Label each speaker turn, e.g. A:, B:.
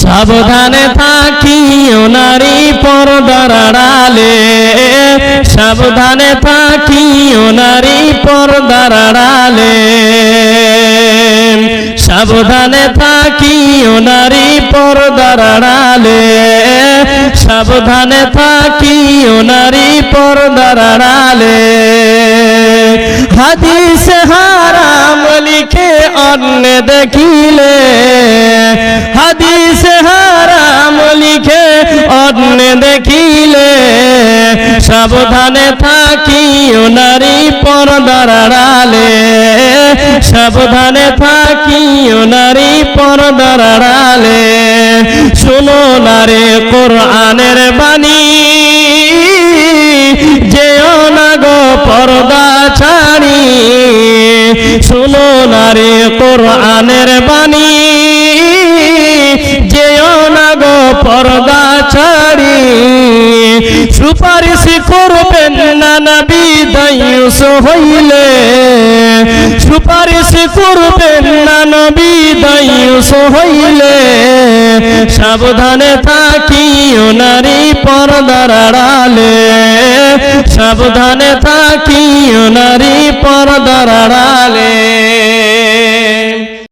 A: সাবধানে থাকি নারী পর্দার আড়ালে। সাবধানে থাকি নারী পর্দার আড়ালে। সাবধানে থাকি নারী পর্দার আড়ালে। সাবধানে থাকি নারী পর্দার আড়ালে। হাদিস হারাম লিখে অন্য দেখিলে। হাদিস হারাম লিখে অন্য দেখিলে। সাবধানে থাকি নারী পর্দার আড়ালে। সাবধানে থাকি নারী পর্দার আড়ালে। শুনো নারে কোরআনের বাণী। কোরআনের বাণী। যেও না গো পর্দা ছাড়ি। সুপারিশ করবেন না নবী, দায়ুস হইলে। সুপারিশ করবেন না নবী, দায়ুস হইলে। সাবধানে থাকি নারী পর্দার আড়ালে। সাবধানে থাকি নারী পর্দার আড়ালে।